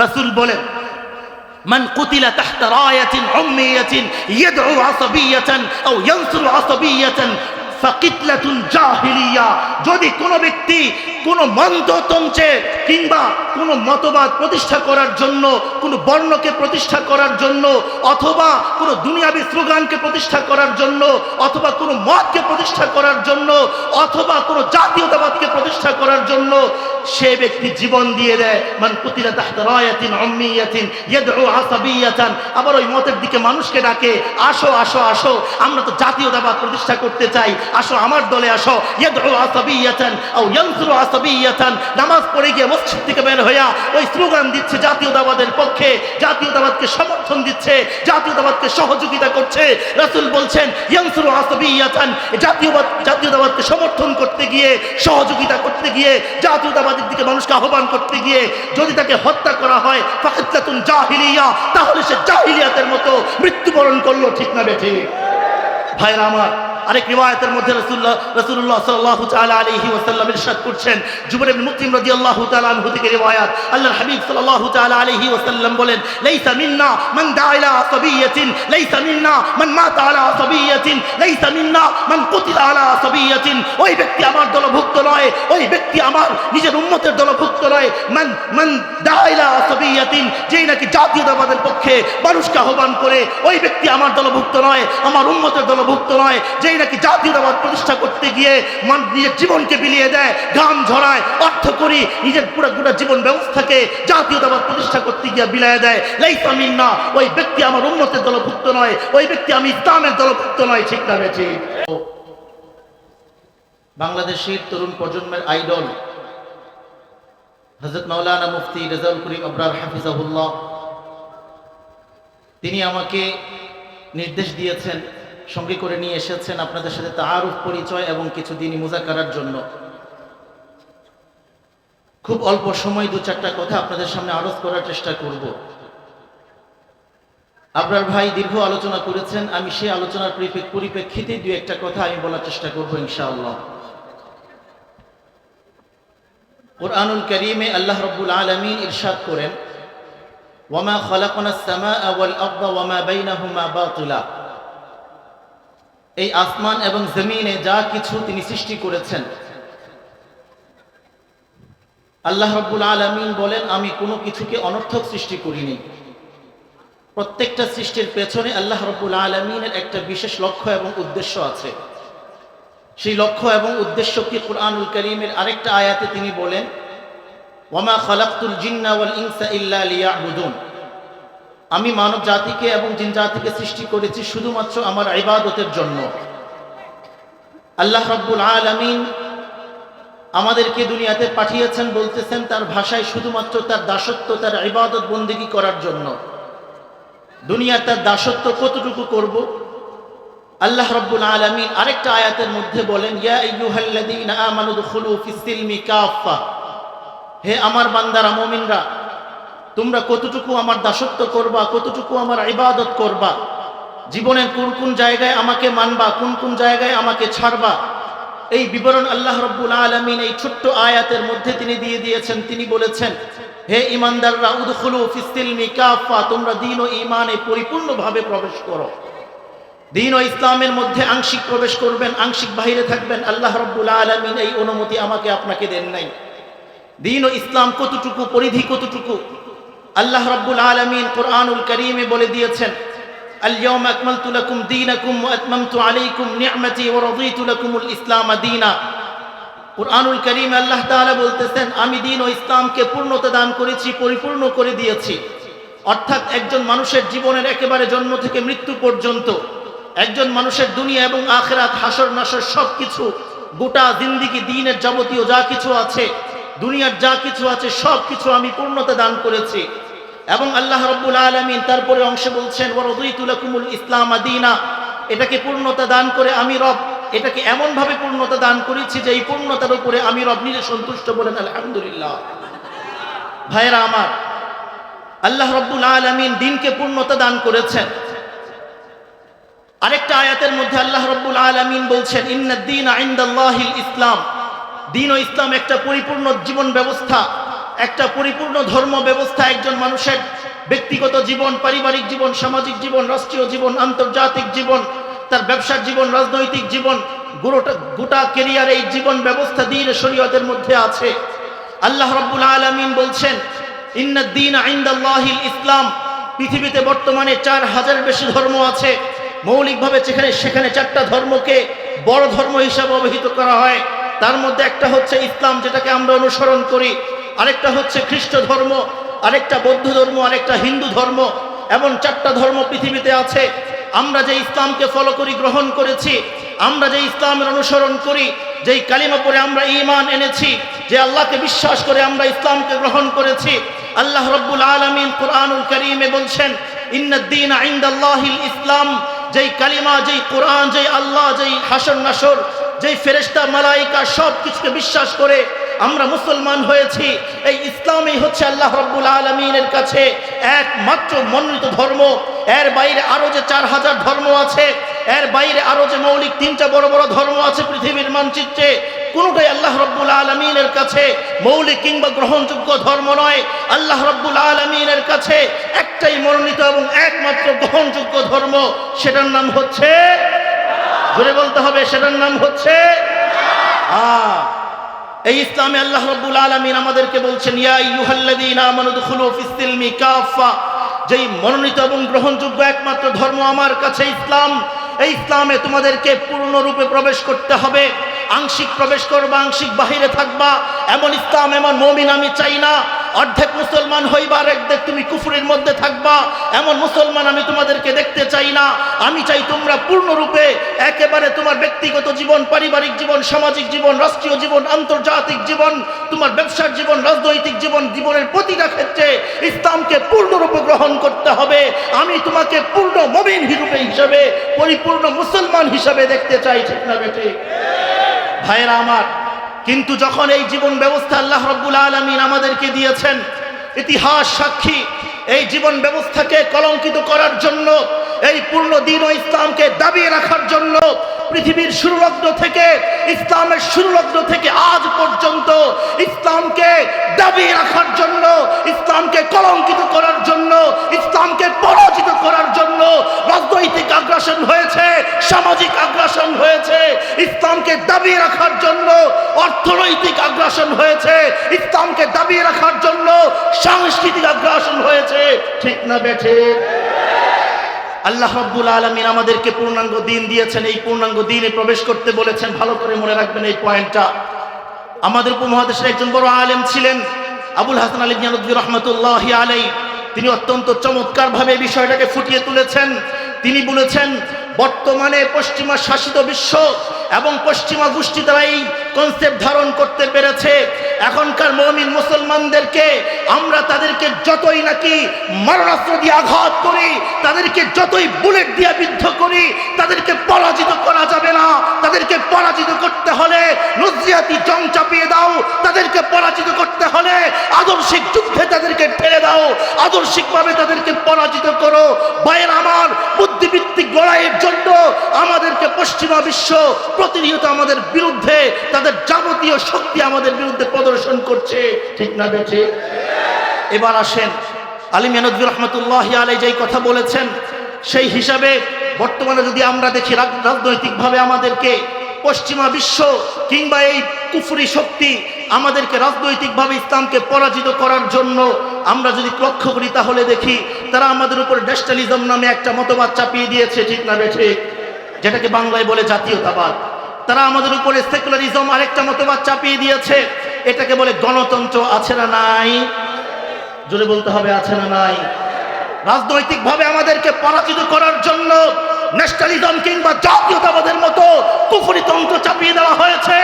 رسول বলেন من قتل تحت راية عمية يدعو عصبية أو ينصر عصبية যদি কোনো ব্যক্তি কোনো মন্ত্রতন্ত্রে কিংবা কোনো মতবাদ প্রতিষ্ঠা করার জন্য, কোনো বর্ণকে প্রতিষ্ঠা করার জন্য, অথবা কোনো দুনিয়াবি স্লোগানকে প্রতিষ্ঠা করার জন্য, অথবা কোনো মতকে প্রতিষ্ঠা করার জন্য, অথবা কোনো জাতীয়তাবাদকে প্রতিষ্ঠা করার জন্য, সে ব্যক্তি জীবন দিয়ে দেয়। মান কুতিলা তাহতা রায়াতিন উম্মিয়াতিন আসাবিয়াতান। আবার ওই মতের দিকে মানুষকে ডাকে, আসো আসো আসো, আমরা তো জাতীয়তাবাদ প্রতিষ্ঠা করতে চাই। আসো আমার দলে আসো। নামাজ পড়ে গিয়ে মসজিদ থেকে বের হইয়া ওই স্লোগান দিচ্ছে জাতীয় জাতীয়তাবাদের পক্ষে। জাতীয় জাতীয়তাবাদকে সমর্থন দিচ্ছে জাতীয় জাতীয়তাবাদকে সহযোগিতা করছে। রাসূল বলছেন, ইয়ানসুরু আসাবিয়াতান জাতীয়বাদ, জাতীয়তাবাদকে সমর্থন করতে গিয়ে, সহযোগিতা করতে গিয়ে জাতীয় জাতীয়তাবাদের দিকে মানুষকে আহ্বান করতে গিয়ে, যদি তাকে হত্যা করা হয় ফাকিত্তাতুন জাহিলিয়া, তাহলে সে জাহিলিয়াতের মতো মৃত্যুবরণ করল ঠিক না বেঠি ভাইরা আমার আরেক রিওয়ায়াতের মধ্যে রাসূলুল্লাহ রাসূলুল্লাহ সাল্লাল্লাহু তাআলা আলাইহি ওয়াসাল্লাম ইরশাদ করছেন। জুবাইর ইবনে মুতইম রাদিয়াল্লাহু তাআলা আনহু থেকে রিওয়ায়াত। আল্লাহর হাবিব সাল্লাল্লাহু তাআলা আলাইহি ওয়াসাল্লাম বলেন, লাইসা মিন্না মান দা'a ইলা আসাবিয়াতিন, লাইসা মিন্না মান মাতা আলা আসাবিয়াতিন, লাইসা মিন্না মান কুতিলা আলা আসাবিয়াতিন। ওই ব্যক্তি আমার দলভুক্ত নয়, ওই ব্যক্তি আমার নিজের উম্মতের দলভুক্ত নয়। মান মান দা'a ইলা আসাবিয়াতিন, যেই নাকি জাতীয়তাবাদের পক্ষে মানুষকে আহ্বান করে, ওই ব্যক্তি আমার দলভুক্ত নয়, আমার উম্মতের দলভুক্ত নয়। যেই নাকি জাতীয়তাবাদ প্রতিষ্ঠা করতে গিয়ে মান নিজের জীবনকে বিলিয়ে দেয় গাম ঝরায়, অর্থ করি, নিজের পুরো গোটা জীবন ব্যবস্থাকে জাতীয়তাবাদ প্রতিষ্ঠা করতে গিয়ে বিলায় দেয়। লাইসা মিন্না, ওই ব্যক্তি আমার উন্নতের দলভুক্ত নয়, ওই ব্যক্তি আমি ইসলামের দলভুক্ত নয়, ঠিক না বেঠি? বাংলাদেশের তরুণ প্রজন্মের আইডল হজরত মাওলানা মুফতি রেজাউল করিম আবরার হাফিজাহুল্লাহ, তিনি আমাকে নির্দেশ দিয়েছেন সঙ্গে করে নিয়ে এসেছেন আপনাদের সাথে তারুফ পরিচয় এবং কিছু দিনই মুজাকারার জন্য। খুব অল্প সময়, দু চারটা কথা আপনাদের সামনে আরজ করার চেষ্টা করব। আপনার ভাই দীর্ঘ আলোচনা করেছেন, আমি সেই আলোচনার পরিপ্রেক- পরিপ্রেক্ষিতে দু একটা কথা আমি বলার চেষ্টা করব ইনশাআল্লাহ। কোরআনুল করিমে আল্লাহ রব্বুল আলমিন ইরশাদ করেন ওয়ামা খলাকনা সামা ওয়াল আরদা ওয়ামা বাইনাহুমা বাতিলা। এই আসমান এবং জমিনে যা কিছু তিনি সৃষ্টি করেছেন। আল্লাহ রব্বুল আলমিন বলেন, আমি কোনো কিছুকে অনর্থক সৃষ্টি করিনি। প্রত্যেকটা সৃষ্টির পেছনে আল্লাহ রব্বুল আলমিনের একটা বিশেষ লক্ষ্য এবং উদ্দেশ্য আছে। সেই লক্ষ্য এবং উদ্দেশ্যকে কোরআনুল করিমের আরেকটা আয়াতে তিনি বলেন ওয়ামা খালাক্তুল জিন্না ইনসা ইল্লা লিয়াবুদুন। আমি মানব জাতিকে এবং জিন জাতিকে সৃষ্টি করেছি শুধুমাত্র আমার ইবাদতের জন্য। আল্লাহ রাব্বুল আলামিন আমাদেরকে দুনিয়াতে পাঠিয়েছেন, বলতেছেন তার ভাষায় শুধুমাত্র তার দাসত্ব, তার ইবাদত বন্দিগি করার জন্য। দুনিয়ার তার দাসত্ব কতটুকু করব? আল্লাহ রাব্বুল আলমিন আরেকটা আয়াতের মধ্যে বলেন, ইয়া হে আমার বান্দারা, মুমিনরা তোমরা কতটুকু আমার দাসত্ব করবা, কতটুকু আমার ইবাদত করবা, জীবনের কোন কোন জায়গায় আমাকে মানবা, কোন কোন জায়গায় আমাকে ছাড়বা, এই বিবরণ আল্লাহ রব্বুল আলমিন এই ছোট্ট আয়াতের মধ্যে তিনি দিয়ে দিয়েছেন। তিনি বলেছেন, হে ইমানদাররা উদখুলু ফিসিলমি কাফা তোমরা দিন ও ইমানে পরিপূর্ণভাবে প্রবেশ করো। দিন ও ইসলামের মধ্যে আংশিক প্রবেশ করবেন, আংশিক বাহিরে থাকবেন। আল্লাহ রব্বুল আলমিন এই অনুমতি আমাকে আপনাকে দেন নাই। দিন ও ইসলাম কতটুকু, পরিধি কতটুকু আল্লাহ রাব্বুল আলামিন কোরআনুল করিমে বলে দিয়েছেন اليوم أكملت لكم دينكم وأتممت عليكم نعمتي ورضيت لكم الإسلام دينا কোরআনুল করিম আল্লাহ তাআলা বলতেছেন আমি দিন ও ইসলামকে পূর্ণতা দান করেছি পরিপূর্ণ করে দিয়েছি অর্থাৎ একজন মানুষের জীবনের একেবারে জন্ম থেকে মৃত্যু পর্যন্ত একজন মানুষের দুনিয়া এবং আখেরাত হাসর নাসর সব কিছু গোটা জিন্দিগি দিনের যাবতীয় যা কিছু আছে দুনিয়ার যা কিছু আছে সব কিছু আমি পূর্ণতা দান করেছি এবং আল্লাহ রব্বুল আলমিন তারপরে অংশে বলছেন ওরদুইতুলাকুমুল ইসলাম আদিনা এটাকে পূর্ণতা দান করে আমি রব। এটাকে এমনভাবে পূর্ণতা দান করেছি যে এই পূর্ণতার উপরে আমি রব নিজে সন্তুষ্ট বলেন, আলহামদুলিল্লাহ। ভাইরা আমার, আল্লাহ রব্বুল আলমিন দিনকে পূর্ণতা দান করেছেন। আরেকটা আয়াতের মধ্যে আল্লাহ রব্বুল আলমিন বলছেন ইন্নাদ্দিন আইন্দাল্লাহিল ইসলাম। দিন ও ইসলাম একটা পরিপূর্ণ জীবন ব্যবস্থা। একটা পরিপূর্ণ ধর্ম ব্যবস্থা, একজন মানুষের ব্যক্তিগত জীবন, পারিবারিক জীবন, সামাজিক জীবন, রাষ্ট্রীয় জীবন, আন্তর্জাতিক জীবন, তার ব্যবসার জীবন, রাজনৈতিক জীবন গোটা গোটা কেরিয়ার এই জীবন ব্যবস্থা দিন শরীয়তের মধ্যে আছে। আল্লাহ রাব্বুল আলামিন বলছেন ইন্নাদ্দিন আইন্দাল্লাহিল ইসলাম, পৃথিবীতে বর্তমানে চার হাজার বেশি ধর্ম আছে। মৌলিকভাবে সেখানে সেখানে চারটা ধর্মকে বড় ধর্ম হিসাবে অবহিত করা হয়। তার মধ্যে একটা হচ্ছে ইসলাম, যেটাকে আমরা অনুসরণ করি। আরেকটা হচ্ছে খ্রিস্ট ধর্ম, আরেকটা বৌদ্ধ ধর্ম, আরেকটা হিন্দু ধর্ম। এমন চারটা ধর্ম পৃথিবীতে আছে। আমরা যে ইসলামকে ফলো করি, গ্রহণ করেছি, আমরা যে ইসলামের অনুসরণ করি, যেই কালিমা পরে আমরা ঈমান এনেছি, যে আল্লাহকে বিশ্বাস করে আমরা ইসলামকে গ্রহণ করেছি, আল্লাহ রব্বুল আলমিন কোরআনুল করিমে বলছেন ইন্নদ্দিন আইন্দাল্লাহিল ইসলাম যেই কালিমা, যেই কোরআন, যেই আল্লাহ, যেই হাসন নাসর যেই ফেরেশতা, মালাইকা সব কিছুকে বিশ্বাস করে আমরা মুসলমান হয়েছি। এই ইসলামই হচ্ছে আল্লাহ রব্বুল আলমিনের কাছে একমাত্র মনোনীত ধর্ম। এর বাইরে আরও যে চার হাজার ধর্ম আছে, এর বাইরে আরও যে মৌলিক তিনটা বড় বড় ধর্ম আছে পৃথিবীর মানচিত্রে, কোনোটাই আল্লাহ রব্বুল আলমিনের কাছে মৌলিক কিংবা গ্রহণযোগ্য ধর্ম নয়। আল্লাহ রব্বুল আলমিনের কাছে একটাই মনোনীত এবং একমাত্র গ্রহণযোগ্য ধর্ম, সেটার নাম হচ্ছে জোরে বলতে হবে, সেটার নাম হচ্ছে আ এই ইসলামে আল্লাহ রব্বুল আলমিন আমাদেরকে বলছেন যেই মনোনীত এবং গ্রহণযোগ্য একমাত্র ধর্ম আমার কাছে ইসলাম, এই ইসলামে তোমাদেরকে পূর্ণরূপে প্রবেশ করতে হবে। আংশিক প্রবেশ করবা, আংশিক বাহিরে থাকবা। এমন ইসলাম, এমন মমিন আমি চাই না। অর্ধেক মুসলমান হইবার একদিক তুমি কুফুরের মধ্যে থাকবা। এমন মুসলমান আমি তোমাদেরকে দেখতে চাই না। আমি চাই তোমরা পূর্ণরূপে একেবারে তোমার ব্যক্তিগত জীবন, পারিবারিক জীবন, সামাজিক জীবন, রাষ্ট্রীয় জীবন, আন্তর্জাতিক জীবন, তোমার ব্যবসার জীবন, রাজনৈতিক জীবন, জীবনের প্রতিটা ক্ষেত্রে ইসলামকে পূর্ণরূপে গ্রহণ করতে হবে। আমি তোমাকে পূর্ণ মমিন রূপে হিসাবে, পরিপূর্ণ মুসলমান হিসাবে দেখতে চাই, ঠিক না বেটে ভাইয়েরা আমার কিন্তু যখন এই জীবন ব্যবস্থা আল্লাহ রব্বুল আলমিন আমাদেরকে দিয়েছেন, ইতিহাস সাক্ষী, এই জীবন ব্যবস্থাকে কলঙ্কিত করার জন্য, এই পূর্ণ দিন ও ইসলামকে দাবিয়ে রাখার জন্য পৃথিবীর শুরুলগ্ন থেকে, ইসলামের শুরুলগ্ন থেকে আজ পর্যন্ত ইসলামকে দাবিয়ে রাখার জন্য, ইসলামকে কলঙ্কিত করার জন্য, ইসলামকে পরাজিত করার জন্য রাজনৈতিক আগ্রাসন হয়েছে, সামাজিক আগ্রাসন হয়েছে, ইসলামকে দাবিয়ে রাখার জন্য অর্থনৈতিক আগ্রাসন হয়েছে, ইসলামকে দাবিয়ে রাখার জন্য সাংস্কৃতিক আগ্রাসন হয়েছে। ঠিক না বেঠে আল্লাহ রব্বুল আলমিন আমাদেরকে পূর্ণাঙ্গ দিন দিয়েছেন, এই পূর্ণাঙ্গ দিনে প্রবেশ করতে বলেছেন। ভালো করে মনে রাখবেন এই পয়েন্টটা। আমাদের উপমহাদেশের একজন বড় আলেম ছিলেন, আবুল হাসান আলী জানুদ্দি রহমতুল্লাহ আলাই তিনি অত্যন্ত চমৎকারভাবে বিষয়টাকে ফুটিয়ে তুলেছেন। তিনি বলেছেন, বর্তমানে পশ্চিমা শাসিত বিশ্ব এবং পশ্চিমা গোষ্ঠী তারা এই কনসেপ্ট ধারণ করতে পেরেছে। এখনকার মমিন মুসলমানদেরকে আমরা তাদেরকে যতই নাকি মারণাস্ত্র দিয়ে আঘাত করি, তাদেরকে যতই বুলেট দিয়ে বিদ্ধ করি, তাদেরকে পরাজিত করা যাবে না। তাদেরকে পরাজিত করতে হলে নজিয়াতি জং চাপিয়ে দাও। তাদেরকে পরাজিত করতে হলে আদর্শিক যুদ্ধে তাদেরকে ঠেলে দাও। আদর্শিকভাবে তাদেরকে পরাজিত করো। বাইরে আমার বুদ্ধিভিত্তিক লড়াইয়ের জন্য আমাদেরকে পশ্চিমা বিশ্ব প্রতিনিয়ত আমাদের বিরুদ্ধে তাদের যাবতীয় শক্তি আমাদের বিরুদ্ধে প্রদর্শন করছে। ঠিক না বেঠে? এবার আসেন আলিম ইয়ানদ্দুর রহমতুল্লাহ আলাই যেই কথা বলেছেন, সেই হিসাবে বর্তমানে যদি আমরা দেখি রাজ- রাজনৈতিকভাবে আমাদেরকে পশ্চিমা বিশ্ব কিংবা এই কুফরি শক্তি আমাদেরকে রাজনৈতিকভাবে ইসলামকে পরাজিত করার জন্য আমরা যদি লক্ষ্য করি তাহলে দেখি তারা আমাদের উপর ন্যাশনালিজম নামে একটা মতবাদ চাপিয়ে দিয়েছে, ঠিক না বেঠে? যেটাকে বাংলায় বলে জাতীয়তাবাদ। তারা আমাদের উপরে সেকুলারিজম আরেকটা মতবাদ চাপিয়ে দিয়েছে। এটাকে বলে গণতন্ত্র আছে না নাই? জোরে বলতে হবে আছে না নাই? রাজনৈতিকভাবে আমাদেরকে পরাজিত করার জন্য ন্যাশনালিজম কিংবা জাতীয়তাবাদের মতো কুফরি তন্ত্র চাপিয়ে দেওয়া হয়েছে।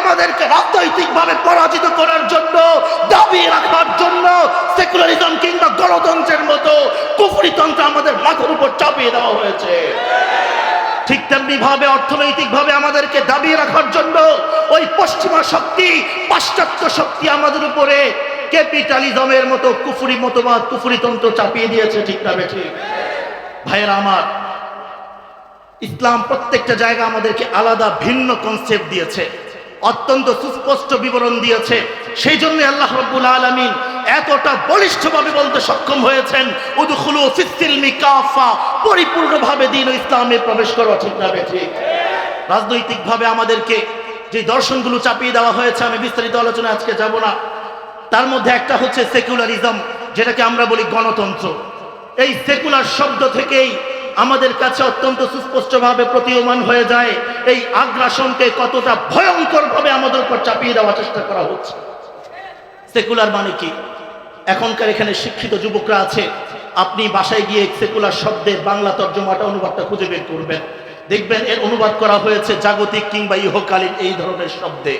আমাদেরকে রাজনৈতিকভাবে পরাজিত করার জন্য দাবি রাখার জন্য সেকুলারিজম কিংবা গণতন্ত্রের মতো কুফরি তন্ত্র আমাদের মাথার উপর চাপিয়ে দেওয়া হয়েছে। ঠিক তেমনি ভাবে অর্থনৈতিক ভাবে আমাদেরকে দাবিয়ে রাখার জন্য ওই পশ্চিমা শক্তি, পাশ্চাত্য শক্তি আমাদের উপরে ক্যাপিটালিজমের মতো কুফুরি মতবাদ কুফুরি তন্ত্র চাপিয়ে দিয়েছে, ঠিক না ভাইয়েরা আমার, ইসলাম প্রত্যেকটা জায়গা আমাদেরকে আলাদা ভিন্ন কনসেপ্ট দিয়েছে। অত্যন্ত সুস্পষ্ট বিবরণ দিয়েছে। সেই জন্য আল্লাহ রব্বুল আলমিন এতটা বলিষ্ঠভাবে বলতে সক্ষম হয়েছেন পরিপূর্ণভাবে দিন ইসলামে প্রবেশ করা ঠিক না ঠিক। রাজনৈতিকভাবে আমাদেরকে যে দর্শনগুলো চাপিয়ে দেওয়া হয়েছে, আমি বিস্তারিত আলোচনা আজকে যাব না। তার মধ্যে একটা হচ্ছে সেকুলারিজম, যেটাকে আমরা বলি গণতন্ত্র। এই সেকুলার শব্দ থেকেই আমাদের কাছে অত্যন্ত সুস্পষ্টভাবে প্রতীয়মান হয়ে যায়। এই আগ্রাসনকে কতটা ভয়ঙ্করভাবে আমাদের উপর চাপিয়ে দেওয়ার চেষ্টা করা হচ্ছে। সেকুলার মানে কি? এখনকার এখানে শিক্ষিত যুবকরা আছে। আপনি বাসায় গিয়ে সেকুলার শব্দের বাংলা তর্জমাটা, অনুবাদটা খুঁজে বের করবেন। দেখবেন এর অনুবাদ করা হয়েছে জাগতিক কিংবা ইহকালীন এই ধরনের শব্দে।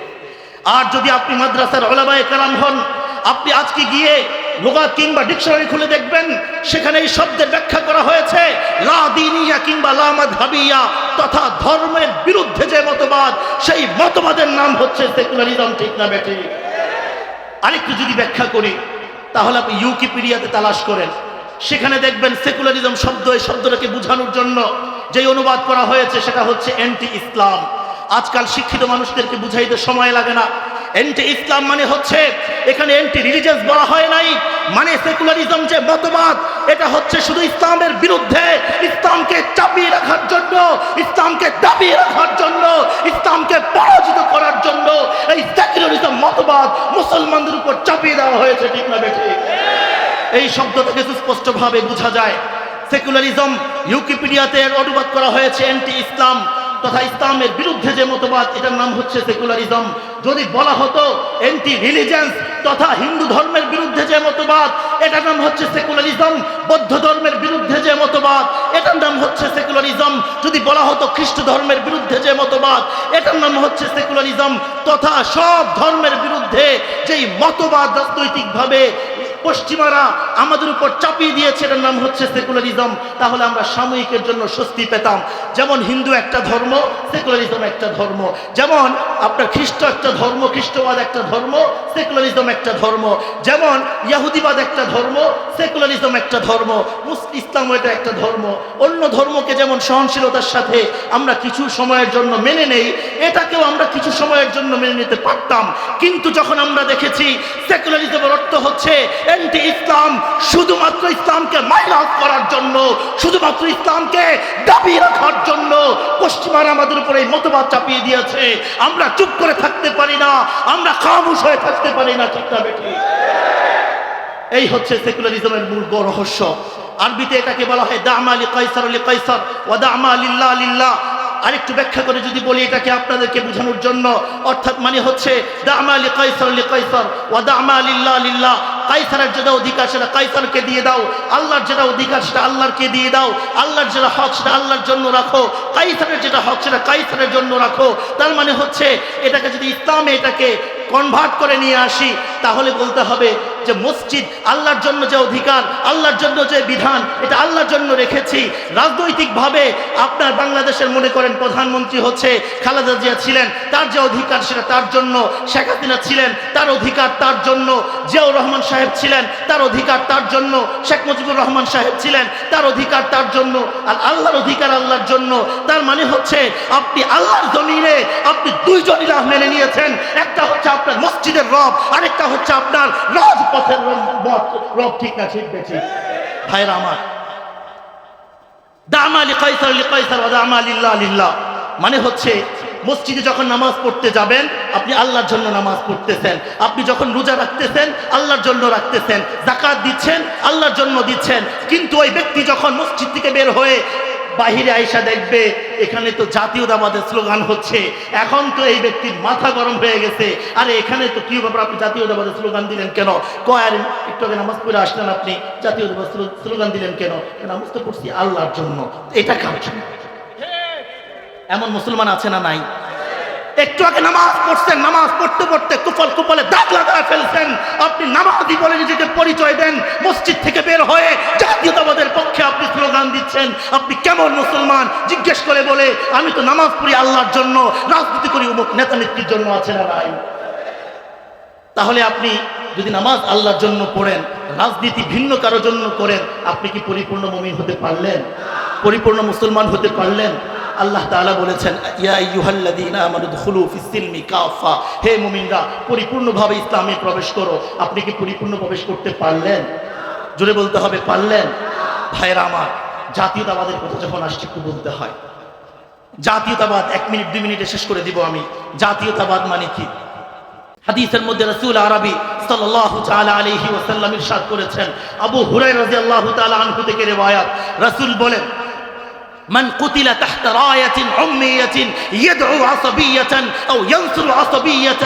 আর যদি আপনি মাদ্রাসার ওলামায়ে কালাম হন, আপনি আজকে গিয়ে লোগাত কিংবা ডিকশনারি খুলে দেখবেন সেখানে এই শব্দের ব্যাখ্যা করা হয়েছে, লা দিনিয়া কিংবা লা মাযহাবিয়া, তথা ধর্মের বিরুদ্ধে যে মতবাদ, সেই মতবাদের নাম হচ্ছে সেকুলারিজম, ঠিক না বেঠিক আরেকটু যদি ব্যাখ্যা করি, তাহলে আপনি ইউকিপিডিয়াতে তালাশ করেন। সেখানে দেখবেন সেকুলারিজম শব্দ, এই শব্দটাকে বোঝানোর জন্য যে অনুবাদ করা হয়েছে, সেটা হচ্ছে অ্যান্টি ইসলাম আজকাল শিক্ষিত মানুষদেরকে বুঝাইতে সময় লাগে না। অ্যান্টি ইসলাম মানে হচ্ছে, এখানে অ্যান্টি রিলিজিয়াস বলা হয় নাই মানে সেকুলারিজম যে মতবাদ, এটা হচ্ছে শুধু ইসলামের বিরুদ্ধে, ইসলামকে চাপিয়ে রাখার জন্য, ইসলামকে দাবিয়ে রাখার জন্য, ইসলামকে পরাজিত করার জন্য এই সেকুলারিজম মতবাদ মুসলমানদের উপর চাপিয়ে দেওয়া হয়েছে, ঠিক না বেঠিক? এই শব্দ থেকে সুস্পষ্টভাবে বোঝা যায় সেকুলারিজম ইউকিপিডিয়াতে অনুবাদ করা হয়েছে অ্যান্টি ইসলাম তথা ইসলামের বিরুদ্ধে যে মতবাদ, এটার নাম হচ্ছে সেকুলারিজম। যদি বলা হতো অ্যান্টি রিলিজেন্স তথা হিন্দু ধর্মের বিরুদ্ধে যে মতবাদ, এটার নাম হচ্ছে সেকুলারিজম। বৌদ্ধ ধর্মের বিরুদ্ধে যে মতবাদ, এটার নাম হচ্ছে সেকুলারিজম। যদি বলা হতো খ্রিস্ট ধর্মের বিরুদ্ধে যে মতবাদ, এটার নাম হচ্ছে সেকুলারিজম। তথা সব ধর্মের বিরুদ্ধে যেই মতবাদ রাজনৈতিকভাবে পশ্চিমারা আমাদের উপর চাপিয়ে দিয়েছে, এটার নাম হচ্ছে সেকুলারিজম। তাহলে আমরা সাময়িকের জন্য স্বস্তি পেতাম। যেমন হিন্দু একটা ধর্ম, সেকুলারিজম একটা ধর্ম। যেমন আপনার খ্রিস্ট একটা ধর্ম, খ্রিস্টবাদ একটা ধর্ম, সেকুলারিজম একটা ধর্ম। যেমন ইয়াহুদিবাদ একটা ধর্ম, সেকুলারিজম একটা ধর্ম। ইসলাম এটা একটা ধর্ম। অন্য ধর্মকে যেমন সহনশীলতার সাথে আমরা কিছু সময়ের জন্য মেনে নেই, এটাকেও আমরা কিছু সময়ের জন্য মেনে নিতে পারতাম। কিন্তু যখন আমরা দেখেছি সেকুলারিজমের অর্থ হচ্ছে অ্যান্টি ইসলাম শুধুমাত্র ইসলামকে মাইনাস করার জন্য, শুধুমাত্র ইসলামকে দাবি রাখার জন্য পশ্চিমারা আমাদের উপরে এই মতবাদ চাপিয়ে দিয়েছে। আমরা চুপ করে থাকতে পারি না, আমরা খামুশ হয়ে থাকতে পারি না, ঠিক না বেটি এই হচ্ছে সেকুলারিজমের মূল রহস্য। আরবিতে এটাকে বলা হয়, দামা আলী কাইসার আলী কাইসার ও দামা আলিল্লাহ আলিল্লাহ আরেকটু ব্যাখ্যা করে যদি বলি এটাকে আপনাদেরকে বোঝানোর জন্য, অর্থাৎ মানে হচ্ছে, দামা আলী কাইসার আলী কাইসার ও দামা আলিল্লাহ আলিল্লাহ কাইসারের যেটা অধিকার সেটা কাইসারকে দিয়ে দাও, আল্লাহর যেটা অধিকার সেটা আল্লাহরকে দিয়ে দাও, আল্লাহর যেটা হক সেটা আল্লাহর জন্য রাখো, কাইসারের যেটা হক সেটা কাইসারের জন্য রাখো। তার মানে হচ্ছে, এটাকে যদি ইসলামে এটাকে কনভার্ট করে নিয়ে আসি, তাহলে বলতে হবে যে মসজিদ আল্লাহর জন্য যে অধিকার, আল্লাহর জন্য যে বিধান, এটা আল্লাহর জন্য রেখেছি। রাজনৈতিকভাবে আপনার বাংলাদেশের মনে করেন প্রধানমন্ত্রী হচ্ছে খালেদা জিয়া ছিলেন, তার যে অধিকার সেটা তার জন্য, শেখ হাসিনা ছিলেন, তার অধিকার তার জন্য, জিয়াউর রহমান সাহেব ছিলেন, তার অধিকার তার জন্য, শেখ মুজিবুর রহমান সাহেব ছিলেন, তার অধিকার তার জন্য, আর আল্লাহর অধিকার আল্লাহর জন্য, তার মানে হচ্ছে আপনি আল্লাহর জমিনে আপনি দুইজন ইলাহ মেনে নিয়েছেন, একটা হচ্ছে আপনার মসজিদের রব, আরেকটা হচ্ছে আপনার রাজপথের রব ঠিক না, ঠিক বেশি ভাইরা আমার, দামা আলী কাইসার আলী কাইসার দামা আলিল্লাহ আলিল্লাহ মানে হচ্ছে, মসজিদে যখন নামাজ পড়তে যাবেন, আপনি আল্লাহর জন্য নামাজ পড়তেছেন। আপনি যখন রোজা রাখতেছেন, আল্লাহর জন্য রাখতেছেন। জাকাত দিচ্ছেন, আল্লাহর জন্য দিচ্ছেন। কিন্তু ওই ব্যক্তি যখন মসজিদ থেকে বের হয়ে বাহিরে আইসা দেখবে, এখানে তো জাতীয় দামাদের স্লোগান হচ্ছে, এখন তো এই ব্যক্তির মাথা গরম হয়ে গেছে। আরে, এখানে তো কি ব্যাপার আপনি জাতীয় দামাদের স্লোগান দিলেন কেন? কয়ার একটু আগে নামাজ পড়ে আসলেন আপনি জাতীয়তাবাদ স্লো- স্লোগান দিলেন কেন নামাজ তো পড়ছি আল্লাহর জন্য, এটা কার জন্য? এমন মুসলমান আছে না নাই? একটু আগে নামাজ পড়ছেন, নামাজ পড়তে পড়তে কুফল কুফলে দাগ লাগায় ফেলছেন। আপনি নামাজি বলে নিজেকে পরিচয় দেন, মসজিদ থেকে বের হয়ে জাতীয়তাবাদের পক্ষে আপনি স্লোগান দিচ্ছেন। আপনি কেমন মুসলমান? জিজ্ঞেস করে বলে, আমি তো নামাজ পড়ি আল্লাহর জন্য, রাজনীতি করি অমুক নেতা নেত্রীর জন্য, আছে না নাই? তাহলে আপনি যদি নামাজ আল্লাহর জন্য পড়েন, রাজনীতি ভিন্ন কারোর জন্য করেন, আপনি কি পরিপূর্ণ মমিন হতে পারলেন? পরিপূর্ণ মুসলমান হতে পারলেন? আল্লাহ তাআলা বলেছেন হে মুমিনরা, পরিপূর্ণভাবে ইসলামে প্রবেশ করো। আপনি কি পরিপূর্ণ প্রবেশ করতে পারলেন? জোরে বলতে হবে, পারলেন? ভাইরা আমার, জাতীয়তাবাদের কথা যখন আসছে, একটু বলতে হয়। জাতীয়তাবাদ, এক মিনিট, দুই মিনিটে শেষ করে দিব আমি। জাতীয়তাবাদ মানে কি? হাদিসের মধ্যে রাসূল আরবি সাল্লাল্লাহু তাআলা আলাইহি করেছেন। আবু হুরায়রা রাদিয়াল্লাহু তাআলা আনহু থেকে রিওয়ায়াত। রাসূল বলেন من قتل تحت راية عمية يدعو عصبية أو ينصر عصبية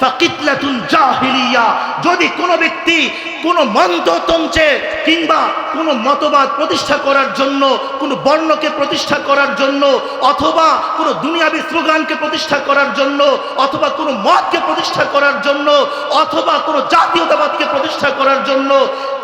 ফাকিতলাতুন জাহিলিয়া যদি কোনো ব্যক্তি কোনো মন্ত্রতন্ত্রে কিংবা কোনো মতবাদ প্রতিষ্ঠা করার জন্য, কোনো বর্ণকে প্রতিষ্ঠা করার জন্য, অথবা কোনো দুনিয়াবী স্লোগানকে প্রতিষ্ঠা করার জন্য, অথবা কোনো মতকে প্রতিষ্ঠা করার জন্য, অথবা কোনো জাতীয়তাবাদকে প্রতিষ্ঠা করার জন্য,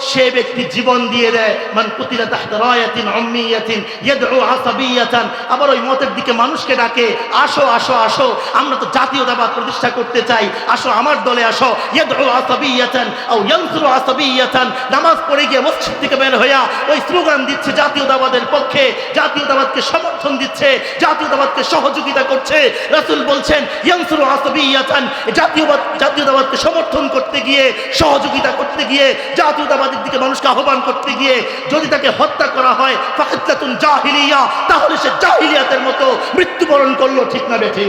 সে ব্যক্তি জীবন দিয়ে দেয়। মান কুতিলা তাহতা রায়াতিন উম্মিয়াতিন ইয়াদউ আসাবিয়াতান। আবার ওই মতের দিকে মানুষকে ডাকে, আসো আসো আসো, আমরা তো জাতীয়তাবাদ প্রতিষ্ঠা করতে চাই, আসো আমার দলে আসো, ইয়াদউ আসাবিয়াতান, আও ইয়ানসুরু আসাবিয়াতান। নামাজ পড়ে গিয়ে মসজিদ থেকে বের হইয়া ওই স্লোগান দিচ্ছে, জাতীয়তাবাদের পক্ষে, জাতীয়তাবাদকে সমর্থন দিচ্ছে, জাতীয়তাবাদকে সহযোগিতা করছে। রাসূল বলছেন, ইয়ানসুরু জাতীয়বাদ, জাতীয়তাবাদকে সমর্থন করতে গিয়ে, সহযোগিতা করতে গিয়ে, জাতীয়তাবাদের দিকে মানুষকে আহ্বান করতে গিয়ে, যদি তাকে হত্যা করা হয় ফাকিতলাতুন জাহিলিয়া, তাহলে সে জাহিলিয়াতের মতো মৃত্যুবরণ করল ঠিক না বেঠি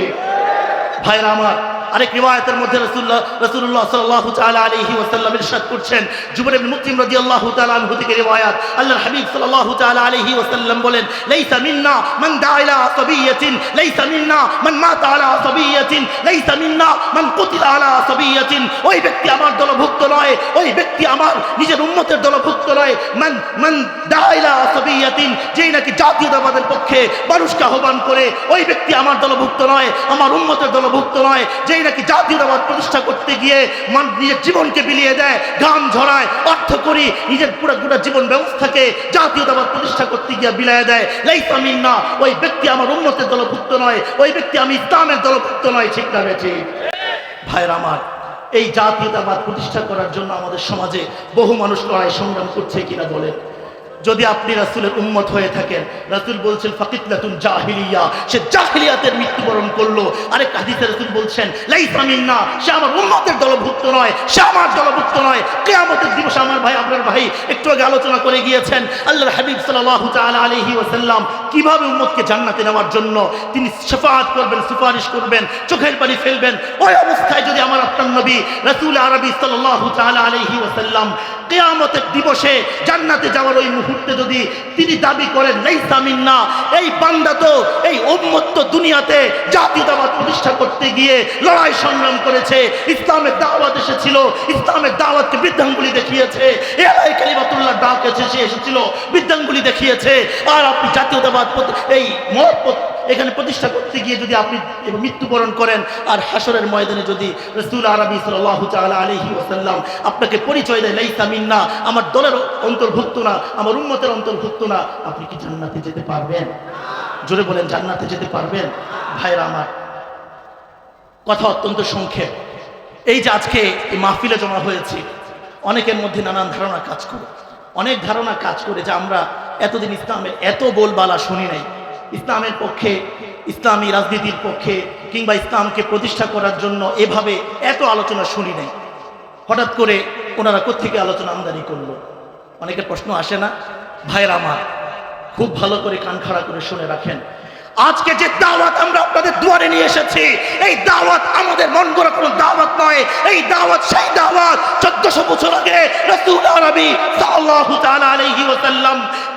ভাইরা আমার আরেক রিওয়ায়াতের মধ্যে রাসূলুল্লাহ রাসূলুল্লাহ সাল্লাল্লাহু তাআলা আলাইহি ওয়াসাল্লাম ইরশাদ করছেন। জুবাইর ইবনে মুতইম রাদিয়াল্লাহু তাআলা আনহু থেকে রিওয়ায়াত। আল্লাহর হাবিব সাল্লাল্লাহু তাআলা আলাইহি ওয়াসাল্লাম বলেন, লাইসা মিন্না মান দা ইলা আসাবিয়াতিন লাইসা মিন্না মান মাতা আলা আসাবিয়াতিন লাইসা মিন্না মান কুতিলা আলা আসাবিয়াতিন ওই ব্যক্তি আমার দলভুক্ত নয়, ওই ব্যক্তি আমার নিজের উম্মতের দলভুক্ত নয়। মান মান দা ইলা আসাবিয়াতিন যেই নাকি জাতীয়তাবাদের পক্ষে মানুষকে আহ্বান করে, ওই ব্যক্তি আমার দলভুক্ত নয়, আমার উম্মতের দলভুক্ত নয়। যেই নাকি জাতীয়তাবাদ প্রতিষ্ঠা করতে গিয়ে মান নিজের জীবনকে বিলিয়ে দেয় ঘাম ঝরায়, অর্থ করি, নিজের পুরো গোটা জীবন ব্যবস্থাকে জাতীয়তাবাদ প্রতিষ্ঠা করতে গিয়ে বিলায় দেয়। লাইসা মিন্না, ওই ব্যক্তি আমার উন্নতের দলভুক্ত নয়, ওই ব্যক্তি আমি ইসলামের দলভুক্ত নয়, ঠিক না বেঠি ভাইয়ের আমার, এই জাতীয়তাবাদ প্রতিষ্ঠা করার জন্য আমাদের সমাজে বহু মানুষ লড়াই সংগ্রাম করছে কিনা বলেন। যদি আপনি রাসূলের উম্মত হয়ে থাকেন, রাসূল বলছেন ফাকিতলাতুন জাহিলিয়া সে জাহিলিয়াতের মৃত্যুবরণ করল। আরেক হাদিসে রাসূল বলছেন, লাইসা মিন্না সে আমার উম্মতের দলভুক্ত নয়, সে আমার দলভুক্ত নয়। কিয়ামতের দিবসে আমার ভাই, আপনার ভাই একটু আগে আলোচনা করে গিয়েছেন, আল্লাহর হাবিব সাল্লাল্লাহু তাআলা আলাইহি ওয়াসাল্লাম কীভাবে উম্মতকে জান্নাতে নেওয়ার জন্য তিনি শাফাআত করবেন, সুপারিশ করবেন, চোখের পানি ফেলবেন। ওই অবস্থায় যদি আমার আপনার নবী রাসূল আরবি সাল্লাল্লাহু তাআলা আলাইহি ওয়াসাল্লাম কিয়ামতের দিবসে জান্নাতে যাওয়ার ওই মুহূর্তে যদি তিনি দাবি করেন নেইসামিন না এই বান্দা তো এই উম্মত্ত দুনিয়াতে জাতীয়তাবাদ প্রতিষ্ঠা করতে গিয়ে লড়াই সংগ্রাম করেছে, ইসলামের দাওয়াত এসেছিল, ইসলামের দাওয়াতকে বৃদ্ধাঙ্গুলি দেখিয়েছে, এলাই কালিমাতুল্লাহ ডাক এসেছে এসেছিল, বৃদ্ধাঙ্গুলি দেখিয়েছে, আর আপনি জাতীয়তাবাদ এই প্রত- এখানে প্রতিষ্ঠা করতে গিয়ে যদি আপনি মৃত্যুবরণ করেন, আর হাসরের ময়দানে যদি রসুল আরবি সাল্লাল্লাহু তাআলা আলাইহি ওয়াসাল্লাম আপনাকে পরিচয় দেয়, লাইসা মিন্না, আমার দলের অন্তর্ভুক্ত না, আমার উম্মতের অন্তর্ভুক্ত না, আপনি কি জান্নাতে যেতে পারবেন? জোরে বলেন, জান্নাতে যেতে পারবেন? ভাইরা আমার, কথা অত্যন্ত সংক্ষেপ। এই যে আজকে এই মাহফিলে জমা হয়েছে, অনেকের মধ্যে নানান ধারণা কাজ করে, অনেক ধারণা কাজ করে যে আমরা এতদিন ইসলামের এত বলবালা শুনি নাই। ইসলামের পক্ষে, ইসলামী রাজনীতির পক্ষে কিংবা ইসলামকে প্রতিষ্ঠা করার জন্য এভাবে এত আলোচনা শুনি নাই। হঠাৎ করে ওনারা কোথেকে আলোচনা আমদানি করল? অনেকের প্রশ্ন আসে না। ভাইয়ের আমার, খুব ভালো করে কান খাড়া করে শুনে রাখেন। আজকে যে দাওয়াত আমরা আপনাদের দুয়ারে নিয়ে এসেছি, এই দাওয়াত আমাদের মন গড়া কোনো দাওয়াত নয়। এই দাওয়াত সেই দাওয়াত চোদ্দশো বছর আগে রাসূল আরবি আলাইহি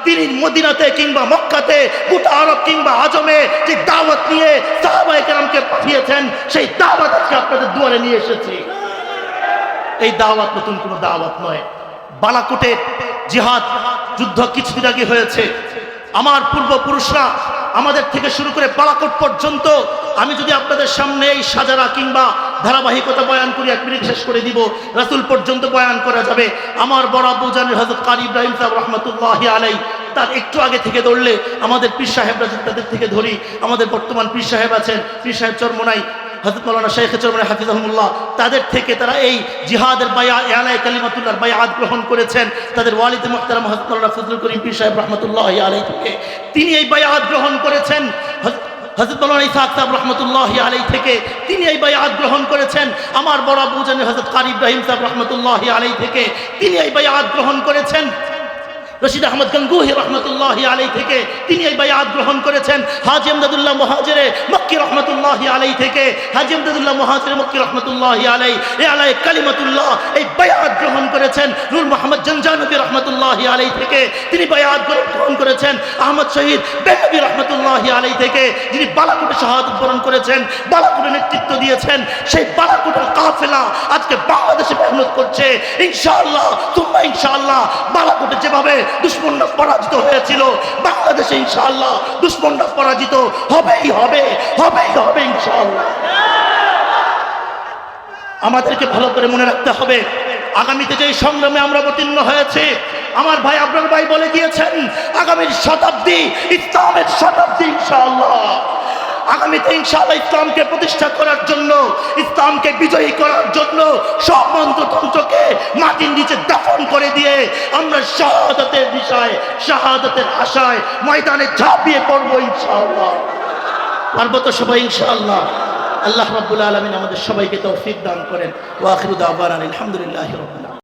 তিনি মদিনাতে কিংবা মক্কাতে, গোটা আরব কিংবা আজমে যে দাওয়াত নিয়ে সাহাবায়ে কেরামকে পাঠিয়েছেন, সেই দাওয়াত আপনাদের দুয়ারে নিয়ে এসেছি। এই দাওয়াত নতুন কোনো দাওয়াত নয়। বালাকোটের জিহাদ যুদ্ধ কিছুদিন আগে হয়েছে। আমার পূর্বপুরুষরা আমাদের থেকে শুরু করে বালাকোট পর্যন্ত আমি যদি আপনাদের সামনে এই সাজারা কিংবা ধারাবাহিকতা বয়ান করি, এক মিনিট শেষ করে দিব। রাসুল পর্যন্ত বয়ান করা যাবে। আমার বড় আব্বু জানের হজরত কারি ইব্রাহিম সাহেব রহমতুল্লাহ আলাই তার একটু আগে থেকে ধরলে আমাদের পীর সাহেবরা তাদের থেকে ধরি, আমাদের বর্তমান পীর সাহেব আছেন, পীর সাহেব চরমোনাই হজরত মৌলানা শেখ চরমানি হাফিজাহমুল্লাহ, তাদের থেকে তারা এই জিহাদের বায়া এলাই কালিমাতুল্লাহর বায়াত গ্রহণ করেছেন। তাদের ওয়ালিদ মোহতারাম হজরত মৌলানা ফজলুল করিম পীর সাহেব রহমতুল্লাহ আলাই থেকে তিনি এই বায়াত গ্রহণ করেছেন। হজরত মৌলানা ইসাক সাহেব রহমতুল্লাহ আলাই থেকে তিনি এই বায়াত গ্রহণ করেছেন। আমার বড় বুঝেন হজরত কারি ইব্রাহিম সাহেব রহমতুল্লাহ আলাই থেকে তিনি এই বায়াত গ্রহণ করেছেন। রশিদ আহমদ গঙ্গুহি রহমতুল্লাহ আলাই থেকে তিনি এই বায়াত গ্রহণ করেছেন। হাজি আমদাদুল্লাহ মহাজরে মক্কি রহমতুল্লাহ আলাই থেকে। হাজি আমদাদুল্লাহ মহাজরে মক্কি রহমতুল্লাহ আলাই এ আলাই কালিমাতুল্লাহ, এই বায়াত গ্রহণ করেছেন নূর মোহাম্মদ জঞ্জানবী রহমতুল্লাহ আলাই থেকে। তিনি বায়াত গ্রহণ করেছেন আহমদ শহীদ বেহবী রহমতুল্লাহ আলাই থেকে। যিনি বালাকুটে শাহাদ বরণ করেছেন, বালাকুটে নেতৃত্ব দিয়েছেন, সেই বালাকুটের কাফেলা আজকে বাংলাদেশে মেহনত করছে। ইনশাআল্লাহ তোমরা ইনশাআল্লাহ, বালাকুটে যেভাবে দুশ্মনরা পরাজিত হয়েছিল, বাংলাদেশে ইনশাআল্লাহ দুশ্মনরা পরাজিত হবেই হবে। হবেই হবে আমাদেরকে ভালো করে মনে রাখতে হবে। আগামীতে যে সংগ্রামে আমরা অবতীর্ণ হয়েছে, আমার ভাই আপনার ভাই বলে গিয়েছেন আগামীর শতাব্দী ইসলামের শতাব্দী ইনশাআল্লাহ। আগামীতে ইনশাআল্লাহ ইসলামকে প্রতিষ্ঠা করার জন্য, ইসলামকে বিজয়ী করার জন্য সব মন্ত্রতন্ত্রকে মাটির নিচে দাফন করে দিয়ে আমরা শাহাদাতের বিষয়, শাহাদাতের আশায় ময়দানে ঝাঁপিয়ে পড়ব ইনশাআল্লাহ। পারব তো সবাই ইনশাআল্লাহ। আল্লাহ রাবুল আলামিন আমাদের সবাইকে তৌফিক দান করেন। ওয়া আবার আলহামদুলিল্লাহ আলামিন।